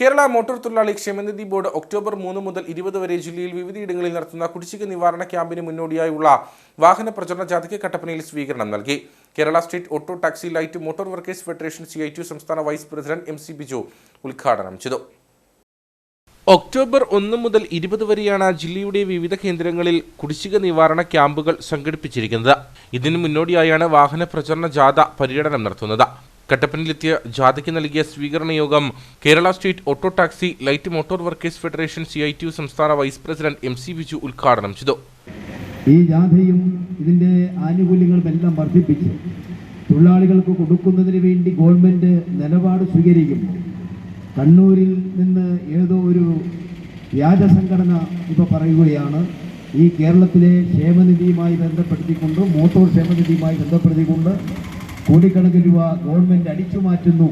Kerala motor തൊഴിലാളി ക്ഷേമനിധി board October മൂന്ന് മുതൽ ഇരുപത് വരെ ജില്ലയിൽ വിവിധയിടങ്ങളിൽ നടത്തുന്ന കുടിശ്ശിക നിവാരണ ക്യാമ്പിന് മുന്നോടിയായുള്ള വാഹന പ്രചരണ ജാഥയ്ക്ക് കട്ടപ്പനയിൽ സ്വീകരണം നൽകി. Kerala state auto taxi light motor workers federation C I T സംസ്ഥാന vice president M C Biju ഉദ്ഘാടനം ചെയ്തു. ഒക്ടോബർ ഒന്ന് മുതൽ ഇരുപത് വരെയാണ് ജില്ലയുടെ വിവിധ കേന്ദ്രങ്ങളിൽ കുടിശ്ശിക നിവാരണ ക്യാമ്പുകൾ സംഘടിപ്പിച്ചിരിക്കുന്നത്. ഇതിനു മുന്നോടിയായാണ് വാഹന പ്രചരണ ജാഥ പര്യടനം നടത്തുന്നത്. കട്ടപ്പനയിലെത്തിയ ജാഥയ്ക്ക് നൽകിയ സ്വീകരണ യോഗം Kerala state auto taxi light motor workers federation C I T സംസ്ഥാന vice president M C Biju ഉദ്ഘാടനം ചെയ്തു. ഈ ജാഥയും ഇതിന്റെ ആനുകൂല്യങ്ങളും എല്ലാം വർദ്ധിപ്പിച്ച് തൊഴിലാളികൾക്ക് കൊടുക്കുന്നതിന് വേണ്ടി ഗവൺമെന്റ് നിലപാട് സ്വീകരിക്കുമ്പോൾ കണ്ണൂരിൽ നിന്ന് ഏതോ ഒരു വ്യാജ സംഘടന ഇപ്പോൾ പറയുകയാണ് ഈ കേരളത്തിലെ ക്ഷേമനിധിയുമായി ബന്ധപ്പെടുത്തിക്കൊണ്ട് മോട്ടോർ ക്ഷേമനിധിയുമായി ബന്ധപ്പെടുത്തിക്കൊണ്ട് കോടിക്കണക്കിന് രൂപ ഗവൺമെന്റ് അടിച്ചു മാറ്റുന്നു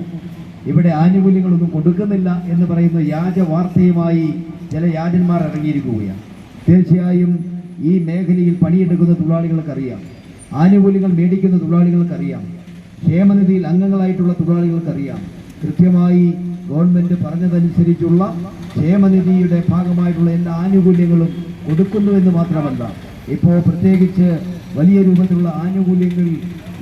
ഇവിടെ ആനുകൂല്യങ്ങളൊന്നും കൊടുക്കുന്നില്ല എന്ന് പറയുന്ന വ്യാജ വാർത്തയുമായി ചില യാജന്മാർ ഇറങ്ങിയിരിക്കുകയാണ്. തീർച്ചയായും ഈ മേഖലയിൽ പണിയെടുക്കുന്ന തൊഴിലാളികൾക്കറിയാം. ആനുകൂല്യങ്ങൾ മേടിക്കുന്ന തൊഴിലാളികൾക്കറിയാം. ക്ഷേമനിധിയിൽ അംഗങ്ങളായിട്ടുള്ള തൊഴിലാളികൾക്കറിയാം. കൃത്യമായി ഗവൺമെന്റ് പറഞ്ഞതനുസരിച്ചുള്ള ക്ഷേമനിധിയുടെ ഭാഗമായിട്ടുള്ള എല്ലാ ആനുകൂല്യങ്ങളും കൊടുക്കുന്നുവെന്ന് മാത്രമല്ല ഇപ്പോൾ പ്രത്യേകിച്ച് വലിയ രൂപത്തിലുള്ള ആനുകൂല്യങ്ങൾ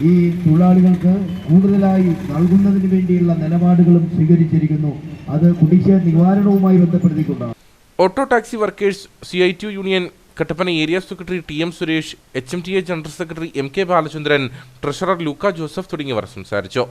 ഈ തൊഴിലാളികൾക്ക് കൂടുതലായി നൽകുന്നതിന് വേണ്ടിയുള്ള നിലപാടുകളും സ്വീകരിച്ചിരിക്കുന്നു. അത് കുടിശ്ശിക നിവാരണവുമായി ബന്ധപ്പെടുത്തിക്കൊണ്ടാണ്. Auto taxi workers C I T union Kattappana area secretary T M Suresh H M T A general secretary M K Balachandran treasurer Luka Joseph തുടങ്ങിയവർ സംസാരിച്ചു.